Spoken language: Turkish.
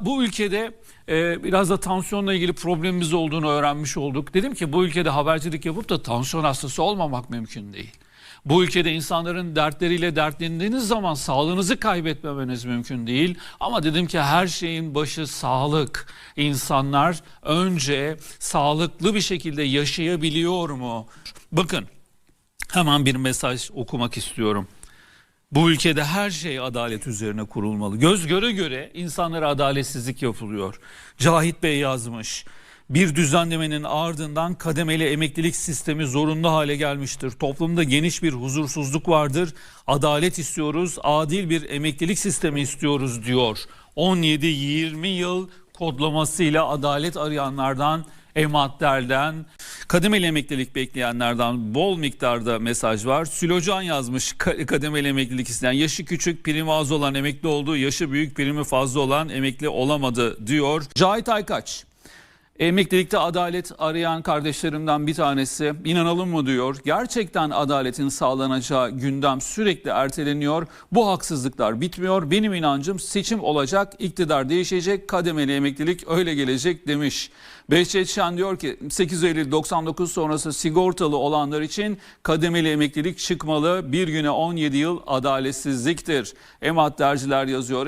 Bu ülkede e, biraz da tansiyonla ilgili problemimiz olduğunu öğrenmiş olduk. Dedim ki bu ülkede habercilik yapıp da tansiyon hastası olmamak mümkün değil. Bu ülkede insanların dertleriyle dertlendiğiniz zaman sağlığınızı kaybetmemeniz mümkün değil. Ama dedim ki her şeyin başı sağlık. İnsanlar önce sağlıklı bir şekilde yaşayabiliyor mu? Bakın hemen bir mesaj okumak istiyorum. Bu ülkede her şey adalet üzerine kurulmalı. Göz göre göre insanlara adaletsizlik yapılıyor. Cahit Bey yazmış. Bir düzenlemenin ardından kademeli emeklilik sistemi zorunlu hale gelmiştir. Toplumda geniş bir huzursuzluk vardır. Adalet istiyoruz, adil bir emeklilik sistemi istiyoruz diyor. 17-20 yıl kodlamasıyla adalet arayanlardan Ematler'den, kademeli emeklilik bekleyenlerden bol miktarda mesaj var. Sülocan yazmış ka- kademeli emeklilik isteyen. Yaşı küçük, primi az olan emekli oldu. Yaşı büyük, primi fazla olan emekli olamadı diyor. Cahit Aykaç. Emeklilikte adalet arayan kardeşlerimden bir tanesi inanalım mı diyor. Gerçekten adaletin sağlanacağı gündem sürekli erteleniyor. Bu haksızlıklar bitmiyor. Benim inancım seçim olacak, iktidar değişecek, kademeli emeklilik öyle gelecek demiş. Behçet Şen diyor ki 8 Eylül 99 sonrası sigortalı olanlar için kademeli emeklilik çıkmalı. Bir güne 17 yıl adaletsizliktir. Emat Derciler yazıyor.